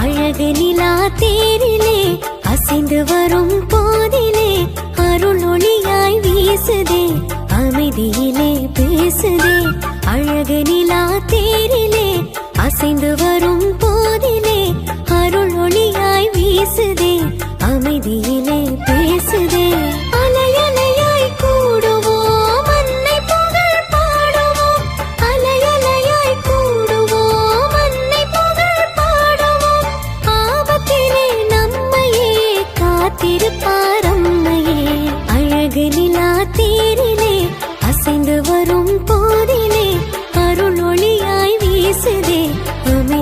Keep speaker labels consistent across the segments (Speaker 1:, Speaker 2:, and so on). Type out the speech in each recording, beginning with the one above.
Speaker 1: அழகு நிலா தேரிலே அசைந்து வரும் போதிலே அருள் ஒளியாய் வீசுதே அமைதியிலே பேசுதே. அழகு நிலா தேரிலே அசைந்து வரும் போ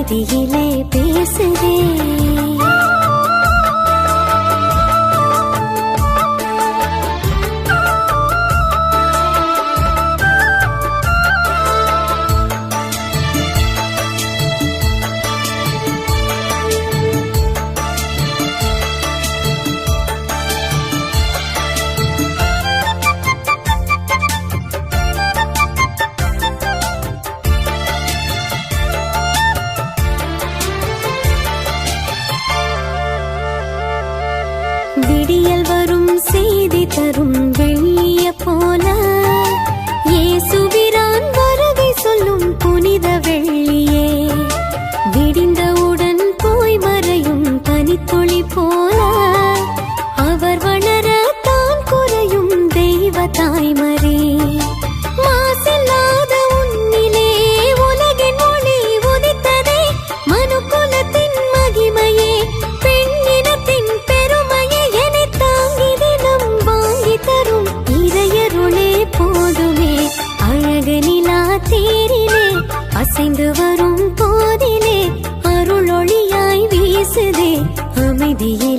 Speaker 1: அமைதியிலே பேசுதே விடியல் வரும் செய்தி தரும் வெள்ளிய போல கடந்து வரும் போதிலே அருள் ஒளியாய் வீசுதே. அமைதியிலே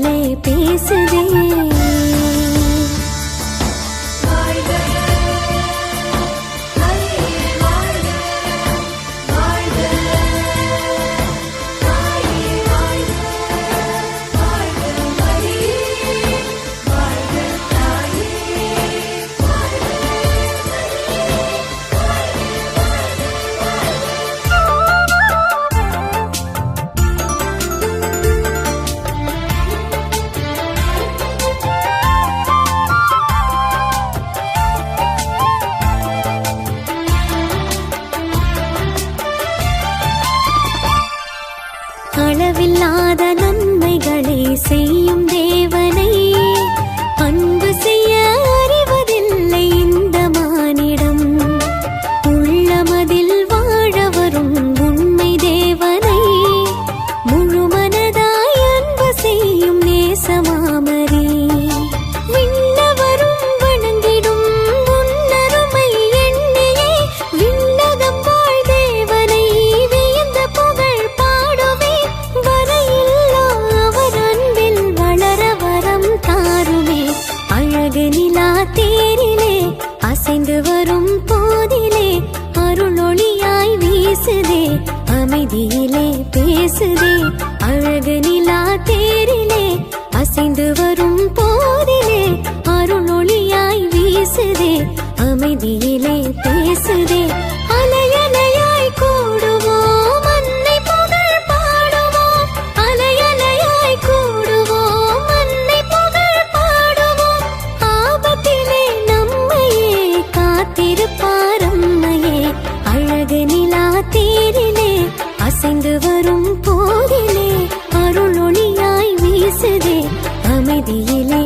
Speaker 1: இல்லாத நன்மைகளை செய்யும் அசைந்து வரும் போதிலே அருளொளியாய் வீசுதே அமைதியிலே பேசுதே அழகு நிலா தேரிலே அசைந்து வரும் போதிலே அருளொளியாய் வீசுதே அமைதியிலே பேசுதே. அலைய திருப்பாரம்மையே அழகு நிலா தேரிலே அசைந்து வரும் போதிலே அருள் ஒளியாய் வீசுதே. அமைதியிலே